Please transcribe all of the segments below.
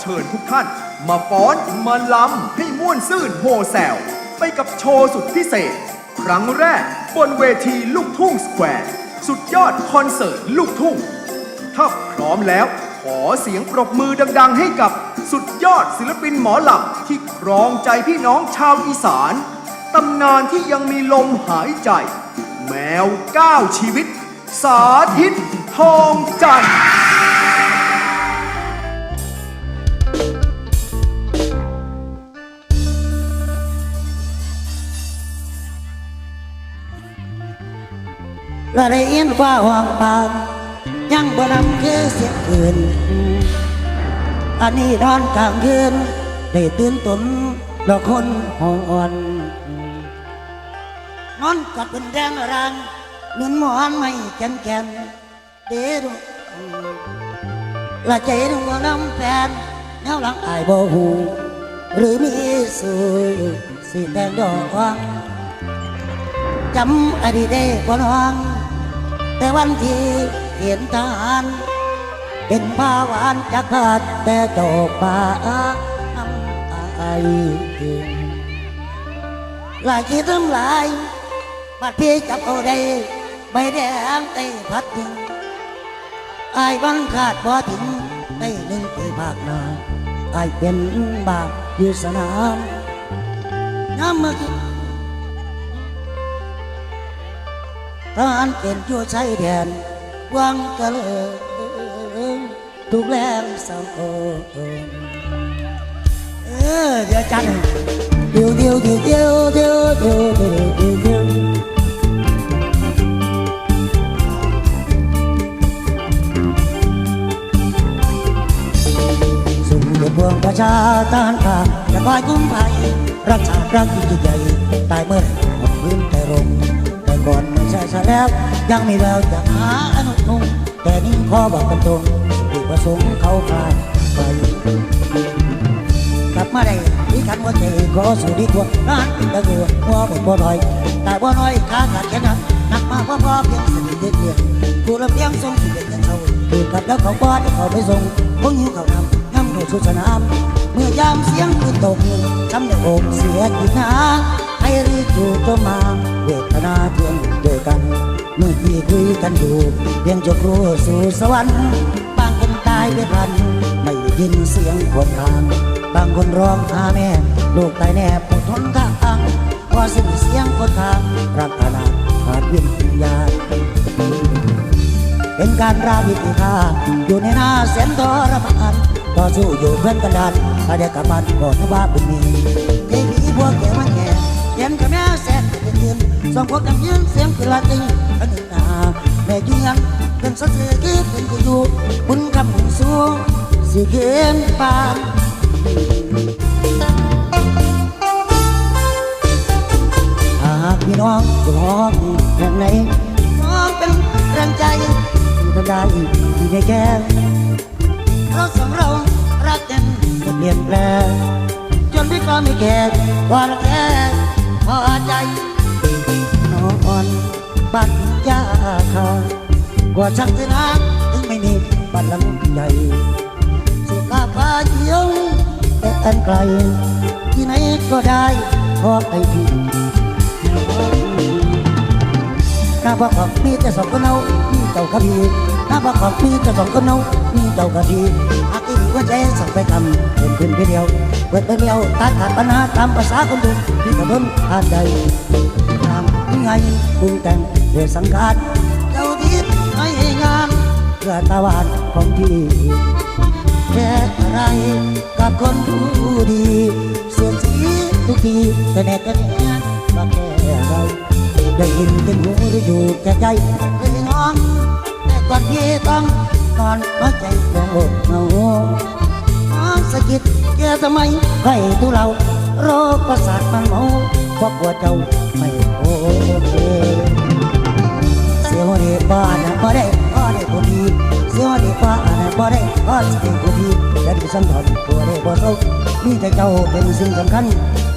เชิญทุกท่าน มาฟ้อนมาลำให้ม่วนซื่นโฮแซวไปกับโชว์สุดพิเศษ ครั้งแรกบนเวทีลูกทุ่งสแควร์สุดยอดคอนเสิร์ตลูกทุ่ง ถ้าพร้อมแล้ว ขอเสียงปรบมือดัง ๆ ให้กับสุดยอดศิลปินหมอหลำที่ครองใจพี่น้องชาวอีสานตำนานที่ยังมีลมหายใจ แมวก้าวชีวิต สาธิตทองจันทร์ และได้ยินฟ้าห้องบางยังบ่นำคือเสียงอื่น อันนี้นอนกลางคืนได้ตื่นตนแล้วคนห้องอ่อน นอนกัดเป็นแดงรังเหมือนหมอนไม่แกนแกนเดือดละใจหนึ่งบ่นำแฟนแนวหลังอายบ่หูหรือมีสูสีแดงดอกจำอดีตได้บ่น้อง แต่วันที่เห็นทหาร เป็นผ้าหวานจากพาดแต่ดอกป่าน้ำอายหลายคิดทำลายบัดพี่จับเอาได้ใบแดงไต้พัดถึงอายวันขาดบ่ถึงได้หนึ่งปีภาคนาอายเป็นบาปอยู่สนามน้ำมือ ทหารเกณฑ์ชั่ใช้แดนวางกะเลยถูกแรงสังคมเออเดี๋ยวจันเดียวเดียวเดียวเดียวเดียวเดียวเดียวเดียวเดียวสุ่มเดือดพวงประชาทหารข้าจะคอยคุ้มภัยรักชาติรักยิ่งใหญ่ตายเมื่อไหร่หมดพื้นแต่ลม ก่อนไม่ใช่ซะแล้ว ยังมีแววจะหาอนุนุงแต่นี่ขอบอกกันตรงที่ประสงค์เขาพลาดไปกลับมาได้ที่ขันว่าใจขอสู่ดีกว่านั้นตะกัวหัวหมดบ่ลอยแต่บ่น้อยขาขาดแค่นั้นหนักมากพอพอเพียงสนิทเดียวเดียวผู้ลำเลียงส่งที่เด็กยังเขาถือกลับแล้วเขาบ้านเขาไปส่งคงหิ้วเขานำน้ำเข้าสู่สนามเมื่อยามเสียงปืนตกช้ำในอกเสียกินนาให้ รีบจู่โจมาเวทนาเทียงด้วยกัน เมื่อที่คุยกันอยู่เพียงจะครูสู่สวรรค์บางคนตายไปพัน ไม่ได้ยินเสียงควญครางบางคนร้องหาแม่ ลูกตายแน่ปวดทนทางพอสิ้นเสียงคนทางรักขนาขาดวิญญาณเป็นการราวิธีค่าอยู่ในหน้าแสนทรมานต่อสู้อยู่เพื่อนกันดานถ้าได้กับบ้านก็นึกว่าเป็นมีเด็กผีพวกแกมันแก่เก แม่แสนเป็นยืนสองพวกยังยืนเสียงคือลาติงอันหนึ่งหนาแม่ยืนยันเป็นสัตว์เสือคือเป็นกูอยู่บุญคำบุญสูงสิเกินปานหากพี่น้องร้องแห่งไหนน้องเป็นแรงใจที่ทำได้ที่ได้แก้เราสองเรารักกันจะเปลี่ยนแปลงจนพี่ก็ไม่แก่ว่ารักแท้ พอใจนอนบัดยาคากว่าช่างเถอะนะถึงไม่มีบัตรลำใหญ่สุขาพเยี่ยวแต่อันไกล ที่ไหนก็ได้ขอไอพี่หน้าบักของมีแต่สองคนเอามีเจ้ากะ พีหน้าบักของมีแต่สองคนเอามีเจ้ากะพีหากีกว่าใจสั่งไปทำเป็นเพื่อนไปเดียวเปิดไปเดียวตัดขาดปัญหาตามภาษาคนดูที่กระด้นทานใดทำไงปรุงแต่งเดือสังกัดเจ้าทิศให้งานเพื่อตาวานของพี่แค่อะไรกับคนผู้ดีเสียสีทุกทีแต่แน่แต่แน่ก็แค่เราได้ยินเป็นหูหรืออยู่แก่ใจเลยนอน ก่อนพี่ต้องนอนน้อยใจโง่เงาน้องสะกิดแกทำไมให้ทุเราโรคประสาทมันเมาเพราะกลัวเจ้าไม่โอเคเสียวดีบ้านะบ่ได้บ่ได้คนดีเสียวดีบ้านนะบ่ได้บ่สิเป็นคนดีและที่สำคัญตัวได้บ่เศร้ามีแต่เจ้าเป็นสิ่งสำคัญ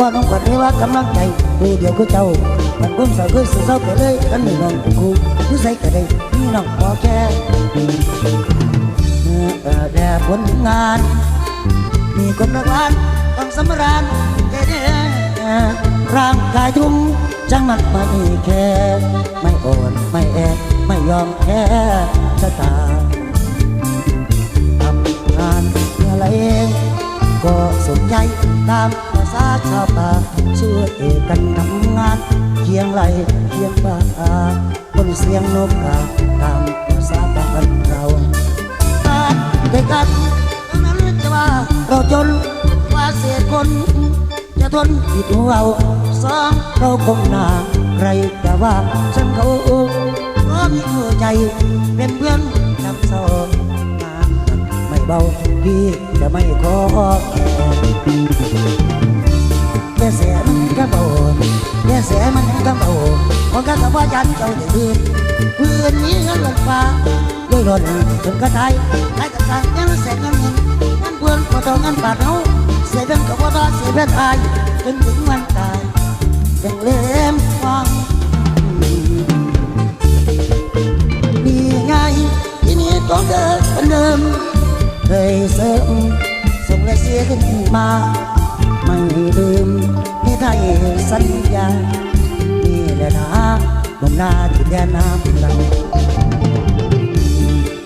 ว่าน้องกวดเรียกว่ากำลังใจผู้เดียวคือเจ้ามันก้มเศร้าคือสิเศร้าไปเลยกันไม่น้องเป็นครูที่ใส่ก็ได้มีน้องพอแค่แต่ผลงาน มีคนรักล้านต้องสำราญใจเด้อร่างกายทุ่มจังมันไม่แค่ไม่โอนไม่แอไม่ยอมแพ้ชะตาทำงานเมื่อไรเองก็สนใจตาม ชาวป่าช่วยกันทำงานเคียงไหลเคียงบ่าบนเสียงนกกาตามภาษาบ้านเราบ้านด้วยกันนั้นจะว่าเราจนว่าเสียคนจะทนผิดหัวเอาสองเราคงหนาใครจะว่าฉันเขาก็มีหัวใจเป็นเพื่อนนำเศร้างานไม่เบาพี่จะไม่ขอ แค่เสียมันก็บาแค่เสียมันก็บาของกันกับว่ายันเจ้าได้คืนเพื่อนนี้เงินหล่นฟ้าด้วยหล่นจนกระไทยไอ้กระสังยังเสียเงินเงินเงินเพื่อนพอทองเงินบาทเอาเสียเป็นกับว่าตาเสียเป็นอายจนถึงวันตายยังเล่มฟังนี่ไงที่นี่ต้องเดินเหมือนเดิมเคยเสริมส่งและเสียขึ้นมา ไม่ลืมที่ไทยสัญญา นี่แหละนะลมนาที่แดนน้ำเรา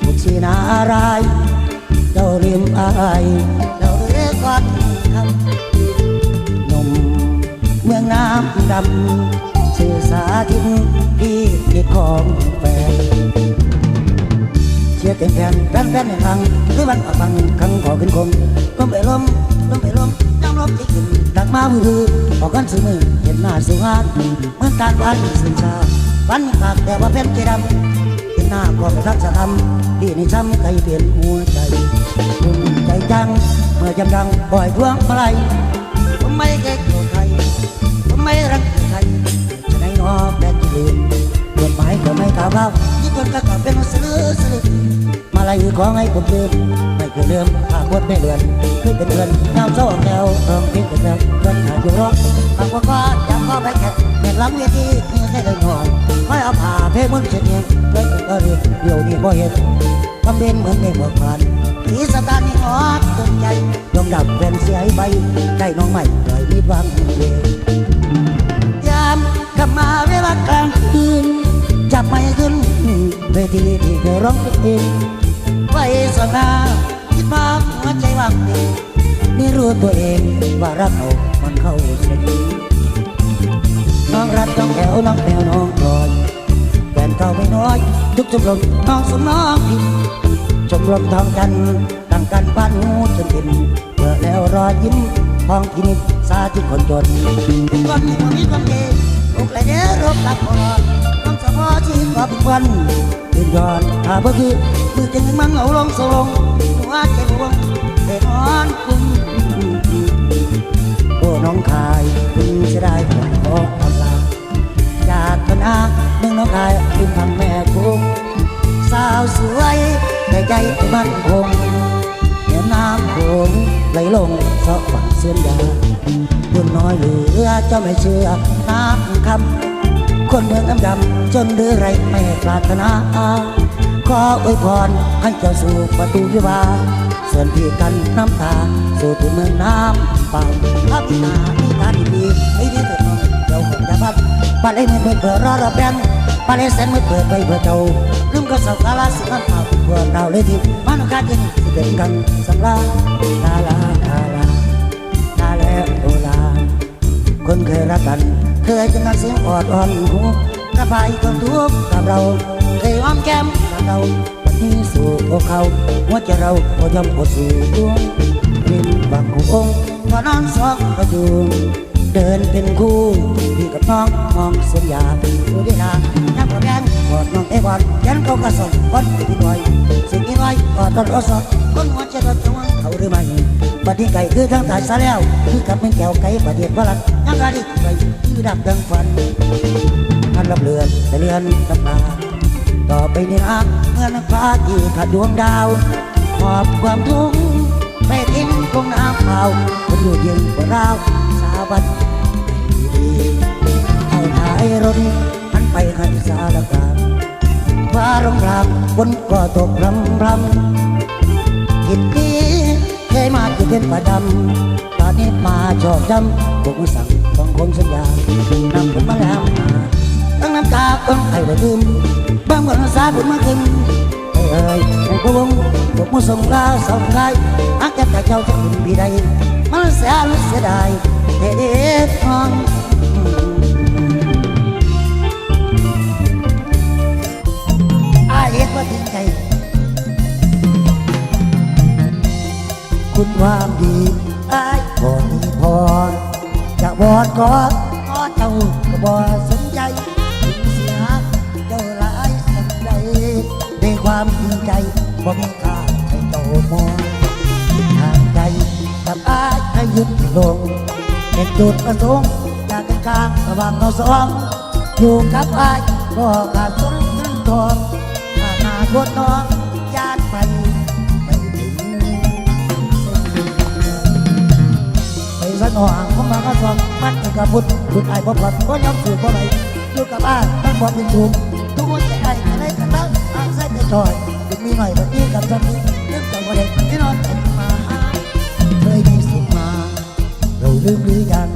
บุกชีนาอะไรเจ้าลืมอายเจ้าเรียกก่อนคำนมเมืองน้ำดำชื่อสาธิตพี่เด็กของแฟนเชียร์เต็มแฟนแฟนแฟนในทางหรือวันออกฟังคังขอขึ้นคมก้มไปล้ม ล้มไปล้มจ้ำล้มที่ขึ้นดักมามือถือบอกกันสมือเห็นหน้าสิวงานเหมือนการวันสินชาวันปากแต่ว่าเป็นใจดำเห็นหน้าก็ไม่รักจะทำพี่ในช้ำใครเปลี่ยนหัวใจภูมิใจจังเมื่อจำดังปล่อยทวงมาลัยผมไม่เกรงกลัวใครผมไม่รักใครจะไหนนอแบกลืมกฎหมายก็ไม่ก้าวเข้า คนก็กลับเป็นสลือสลือมาลายของให้ผมลืมไม่เคยลืมหากบทไม่เลือนเคยเป็นเดือนยามเศร้าแนวร้องเพลงเป็นแนวเพื่อนหาอยู่ร้องบางวันก็จับข้อไปแข่งแข่งหลังเวทีมีแค่เดินหอนคอยเอาผ้าเพลงมันเฉียดเงี้ยเลยก็เรียเดี๋ยวนี้พอเห็นทำเป็นเหมือนในเมื่อผ่านที่สตาร์นี่ฮอดจนใจยอมดับแฟนเสียใบใกล้น้องใหม่ปล่อยมีดวางเวรยามกลับมา ทีที่เคยร้องเพลงไว้สนาคิดภาพหัวใจว่างเปล่านี่รู้ตัวเองว่ารักเอามันเข้าเส้นน้องรักต้องแถวน้องแถวน้องรอยแฟนเก่าไม่น้อย ทุกชมรมน้องสมน้องพิมชมรมทองกันตั้งกันบ้านหูจนเป็นเพื่อแล้วรอยิ้มทองพินิจสาธิตคนจนก่อนมีความมีความเก่โอกไรเด้อรบกับพอต้องเฉ พาะชีวิตว่าเป็นวันตื่นย้อนถ้าบ่คือมือจึงมังเอาลงสลงหัวใจบวงเด็นอนคุ้มโอ้น้องคายคุณจะได้ขอขออำลาจากพนาเมืองน้องคายริมทางแม่คุ้งสาวสวยแต่ใจมันคงเห็นน้ำโขงไหลลงเสาะฝังเส้นยาบุญน้อยเหลือเจ้าไม่เชื่อน้ำคำ คนเมืองน้ำดำจนเรือไรไม่ปรารถนาขออวยพรให้เจ้าสู่ประตูวิวาห์ส่วนพี่กันน้ำตา สู่ถึงเมืองน้ำเปล่าถ้าพี่นามีการดีๆให้ดีเถิดน้องเจ้าคงจะพัดบ้านไอ้เมือเปิดเปิดรอรับแบงปาเลสเซนไม่เปิดไปเพื่อเจ้าลืมก็สักกาลาสิมันข่าเพื่อเราเลยทีมันกาจินสิเป็นกันสังลาลาลาลาลาลาแล้วโอลาคนเคยรักกัน เคยจะนัดเสียงออดอ่อนหูกระพายความทุกข์กับเรา เคยอ้อมแก้มกับเราวันนี้สู่อกเขาหัวใจเราพอยอมอดสู่ดวงริมบางคู่องค์พอนอนสองกระจุงเดินเป็นคู่พี่กับน้องมองส้นยาดูดีนาน้ำกระแบงกอดน้องเอวอนยันเขากระสอบวันที่น้อยสิ่งที่น้กอดตอนรสด คนหัวใจรถจงเขาหรือไม่บัดนี้ไก่คือทั้งตายซะแล้ว คือกับเป็นแก้วไก่ประเดียดว่าลัดยังกะดิไก่คือดับดังฝันท่านรับเรือนแต่เรือนน้ำตาต่อไปนี้นะเมื่อนฟ้าที่ขาดดวงดาวหอบความทุกข์ไปทิ้งคงน้ำเปล่าคนอยู่เย็นกว่าเราสาบันเอาท้ายรถหันไปให้สารกลางฟ้าร้องรามบนก็ตกรำรำ กินดีเคยมาจะเป็นประจำตอนนี้มาชอบจำผมสั่งต้องคงสัญญานำผมมาแล้วมาตั้งน้ำตาต้องไอ้ระลืมบางวันสาผมมาขึ้นเอ้ยในพวงผมมาส่งลาสองไกายอาจจะแต่เจ้าจะเป็นปีใดมันเสียเสียดายเด็ดทองอาเอ็ดว่าถึงใจ คุณความดีอายพอมีพอจะบอดก็ก็เจ้าก็บอสนใจถึงเสียเจ้าหลายสันใดในความจริงใจบ่มีค่าให้เจ้ามองทางใจกับไอายให้หยุดลงเป็นจุดประสงค์จากกันกลางระหว่างเราสองอยู่กับไอายก็ขาดสนถึงทองถ้าหนาคนน้อง ไปสนองของมาก็สองมันกับพุทธพุทธไอ้บ่อพอดก็ยอมสืบบ่ไหลอยู่กับอ้ายมันบ่เป็นถูกทุกคนแต่ไอ้อะไรกันแล้วอ้างใส่แต่จอยถึงมีหน่อยแบบนี้กับจำนี้เรื่องจังว่าเด็กที่นอนเป็นมาเคยมีสุขมา เราลืมหรือยัง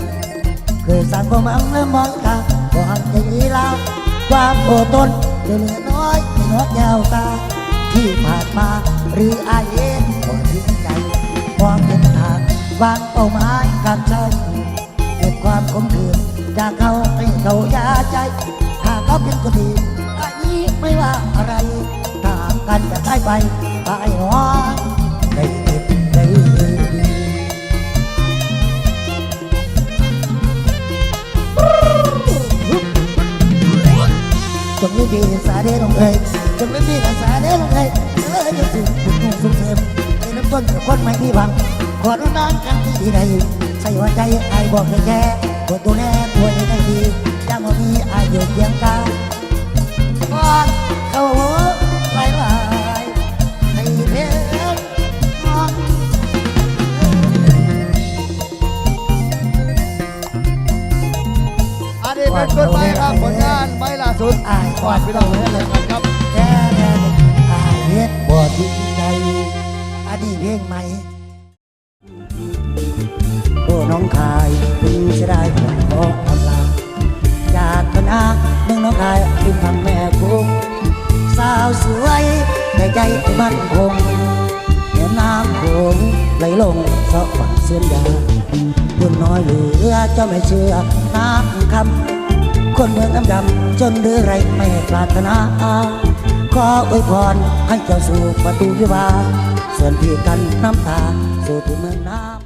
เคยสั่งความหวังและมมองตาก็หันใจดีลาความโอดทนจะเหลือน้อยในหัวแก้วตาที่ผ่านมาหรืออายเอ็น วางเป้าหมายการใช้เกิดความคมคืนจากเขาให้เขายาใจ ถ้าเขาเป็นคนดีอันนี้ไม่ว่าอะไรถ้าหากกันจะได้ไปตายหัวได้เก็บได้ดีจงไม่ดีสาเดลงเอยจงไม่ดีสาเดลงเอยเอออย่าสูงบุญนุ่งสุขเสริมไอ้น้ำต้นกับคนไม่มีหวัง อร้องน้องกันที่ใดใส่หัวใจไอ้บอกให้แค่กดตัวแน่ตัวเองให้ดียังบ่มีไอ้อยู่เคียงกายก่อนเขาไหลไหลให้เพียงมองอันนี้เป็นต้นไม้ครับผลงานไม้ล่าสุดไอ้ก่อนพี่น้องเลยครับแค่แค่ไอ้เฮ็ดบ่ดีใจอันนี้เพลงใหม่ น้องคายคุณเสียดายผมขออำลาจากปัญหาเมืองน้องคายริมทางแม่คุ้งสาวสวยแต่ใจมั่นคงเห็นน้ำโขงไหลลงเสาะฝังเส้นยาบุญน้อยเหลือเจ้าไม่เชื่อน้ำคำคนเมืองน้ำดำจนเรือไรไม่ปรารถนาขออวยพรให้เจ้าสู่ประตูวิวาห์ส่วนพี่กันน้ำตาสู่ที่เมืองน้ำ